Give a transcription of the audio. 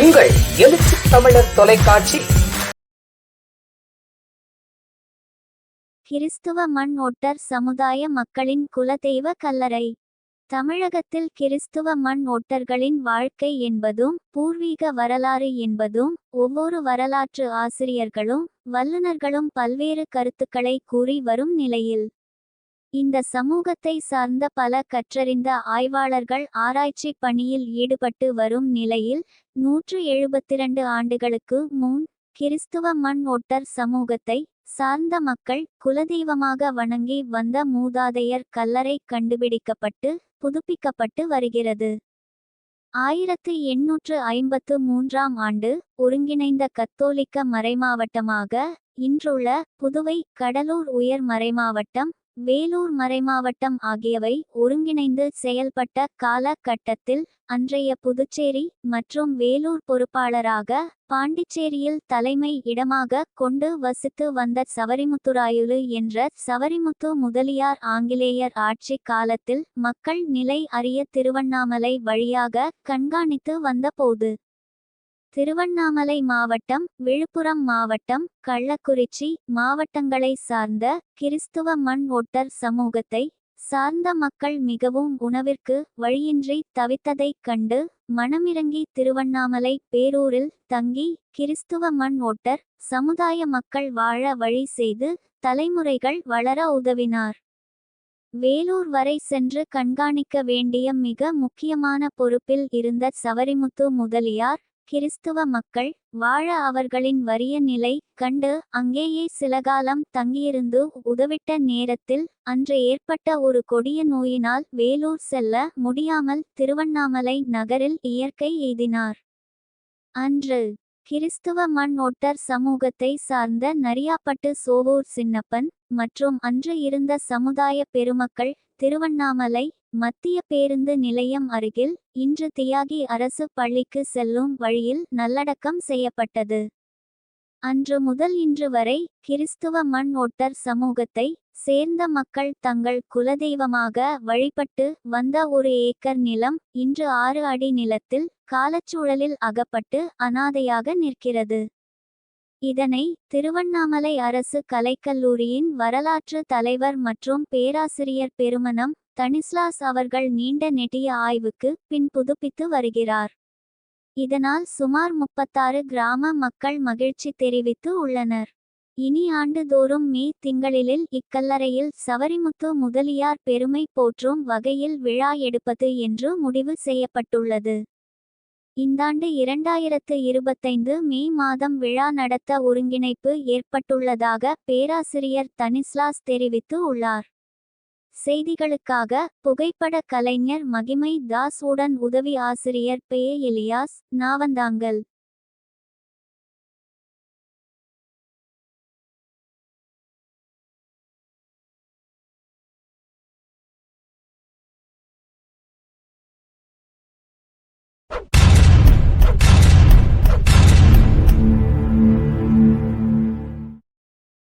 உங்கள் எழுச்சி தமிழர் தொலைக்காட்சி. கிறிஸ்துவ மண் ஒட்டர் சமுதாய மக்களின் குலதெய்வ கல்லறை. தமிழகத்தில் கிறிஸ்துவ மண் ஒட்டர்களின் வாழ்க்கை என்பதும் பூர்வீக வரலாறு என்பதும் ஒவ்வொரு வரலாற்று ஆசிரியர்களும் வல்லுநர்களும் பல்வேறு கருத்துக்களை கூறி வரும் நிலையில். இந்த சமூகத்தை சார்ந்த பல கற்றறிந்த ஆய்வாளர்கள் ஆராய்ச்சி பணியில் ஈடுபட்டு வரும் நிலையில் நூற்று எழுபத்திரண்டு ஆண்டுகளுக்கு முன் கிறிஸ்துவ மண் ஒட்டர் சமூகத்தை சார்ந்த மக்கள் குலதெய்வமாக வணங்கி வந்த மூதாதையர் கல்லறை கண்டுபிடிக்கப்பட்டு புதுப்பிக்கப்பட்டு வருகிறது. ஆயிரத்து எண்ணூற்று ஐம்பத்து மூன்றாம் ஆண்டு ஒருங்கிணைந்த கத்தோலிக்க மறைமாவட்டமாக இன்றுள்ள புதுவை கடலூர் உயர் மறைமாவட்டம் வேலூர் மறைமாவட்டம் ஆகியவை ஒருங்கிணைந்து செயல்பட்ட காலகட்டத்தில் அன்றைய புதுச்சேரி மற்றும் வேலூர் பொறுப்பாளராக பாண்டிச்சேரியில் தலைமை இடமாக கொண்டு வசித்து வந்த சவரிமுத்துராயுலு என்ற சவரிமுத்து முதலியார் ஆங்கிலேயர் ஆட்சி காலத்தில் மக்கள் நிலை அறிய திருவண்ணாமலை வழியாக கண்காணித்து வந்தபோது திருவண்ணாமலை மாவட்டம் விழுப்புரம் மாவட்டம் கள்ளக்குறிச்சி மாவட்டங்களை சார்ந்த கிறிஸ்துவ மண் ஒட்டர் சமூகத்தை சார்ந்த மக்கள் மிகவும் உணவிற்கு வழியின்றி தவித்ததைக் கண்டு மனமிறங்கி திருவண்ணாமலை பேரூரில் தங்கி கிறிஸ்துவ மண் ஒட்டர் சமுதாய மக்கள் வாழ வழி செய்து தலைமுறைகள் வளர உதவினார். வேலூர் வரை சென்று கண்காணிக்க வேண்டிய மிக முக்கியமான பொறுப்பில் இருந்த சவரிமுத்து முதலியார் கிறிஸ்துவ மக்கள் வாழ அவர்களின் வறிய நிலை கண்டு அங்கேயே சில காலம் தங்கியிருந்து உதவிட்ட நேரத்தில் அன்று ஏற்பட்ட ஒரு கொடிய நோயினால் வேலூர் செல்ல முடியாமல் திருவண்ணாமலை நகரில் இயற்கை எய்தினார். அன்று கிறிஸ்துவ மண் ஒட்டர் சமூகத்தை சார்ந்த நரியாப்பட்டு சோவூர் சின்னப்பன் மற்றும் அன்று இருந்த சமுதாய பெருமக்கள் திருவண்ணாமலை மத்திய பேருந்து நிலையம் அருகில் இன்று தியாகி அரசு பள்ளிக்கு செல்லும் வழியில் நல்லடக்கம் செய்யப்பட்டது. அன்று முதல் இன்று வரை கிறிஸ்துவ மண் ஒட்டர் சமூகத்தை சேர்ந்த மக்கள் தங்கள் குலதெய்வமாக வழிபட்டு வந்த ஒரு ஏக்கர் நிலம் இன்று ஆறு அடி நிலத்தில் காலச்சூழலில் அகப்பட்டு அனாதையாக நிற்கிறது. இதனை திருவண்ணாமலை அரசு கலைக்கல்லூரியின் வரலாற்று தலைவர் மற்றும் பேராசிரியர் பெருமனம் தனிஸ்லாஸ் அவர்கள் நீண்ட நெடிய ஆய்வுக்கு பின் புதுப்பித்து வருகிறார். இதனால் சுமார் முப்பத்தாறு கிராம மக்கள் மகிழ்ச்சி தெரிவித்து உள்ளனர். இனி ஆண்டுதோறும் மே திங்களிலில் இக்கல்லறையில் சவரிமுத்து முதலியார் பெருமை போற்றும் வகையில் விழா எடுப்பது என்று முடிவு செய்யப்பட்டுள்ளது. இந்தாண்டு இரண்டாயிரத்து இருபத்தைந்து மே மாதம் விழா நடத்த ஒருங்கிணைப்பு ஏற்பட்டுள்ளதாக பேராசிரியர் தனிஸ்லாஸ் தெரிவித்து உள்ளார். செய்திகளுக்காக புகைப்பட கலைஞர் மகிமை தாஸ் உடன் உதவி ஆசிரியர் பே. எலியாஸ் நாவந்தாங்கல்.